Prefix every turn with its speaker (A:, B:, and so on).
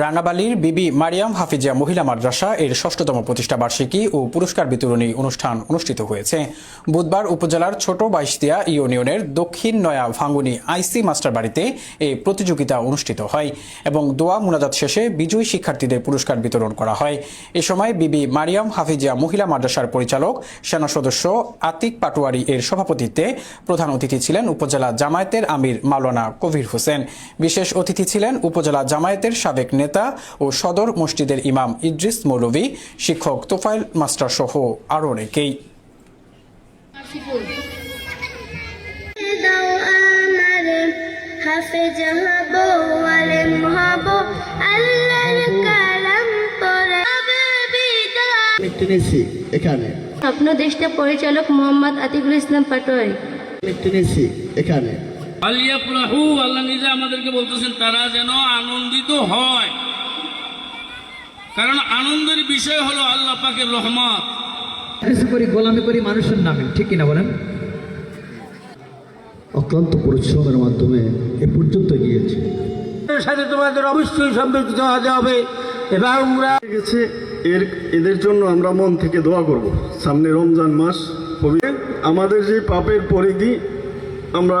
A: রাঙাবালির বিবি মারিয়াম হাফিজিয়া মহিলা মাদ্রাসা এর ষষ্ঠতম প্রতিষ্ঠা বার্ষিকী ও পুরস্কার বিতরণী অনুষ্ঠান অনুষ্ঠিত হয়েছে। বুধবার উপজেলার ছোট বাইশতিয়া ইউনিয়নের দক্ষিণ নয়া ভাঙ্গুনি আইসি মাস্টার বাড়িতে এই প্রতিযোগিতা অনুষ্ঠিত হয় এবং দোয়া মুনাজাত শেষে বিজয়ী শিক্ষার্থীদের পুরস্কার বিতরণ করা হয়। এ সময় বিবি মারিয়াম হাফিজিয়া মহিলা মাদ্রাসার পরিচালক, সেনা সদস্য আতিক পাটোয়ারি এর সভাপতিত্বে প্রধান অতিথি ছিলেন উপজেলা জামায়াতের আমির মাওলানা কবির হোসেন। বিশেষ অতিথি ছিলেন উপজেলা জামায়াতের সাবেক নেতা ও সদর মসজিদের ইমাম ইদ্রিস মৌলভী শিক্ষক তোফাইল মাস্টার সহ আরও অনেকেই।
B: দাও আমারে হাফেজ হব আলেম হব আল্লাহর কালাম পড়ে
C: এখানে।
B: স্বপ্ন দেশটা পরিচালক মোহাম্মদ আতিকুল ইসলাম পাটোয়ারি।
C: এখানে।
D: আলিয়াফরাহু আল্লাহ নিজে আমাদেরকে বলতেছেন তারা যেন আনন্দিত হয়। কারণ আনন্দের বিষয় হলো আল্লাহ পাকের রহমত।
E: কিছু করি গোলামি করি মানুষের নামে ঠিক কিনা বলেন?
C: অক্লান্ত পরিশ্রমের মাধ্যমে এ পর্যন্ত গিয়েছে
F: সাথে তোমাদের অবশ্যই সম্পৃক্ত হতে হবে। এবং আমরা
G: গেছে এর এদের জন্য আমরা মন থেকে দোয়া করব। সামনে রমজান মাস। আমাদের যে পাপের পরিধি আমরা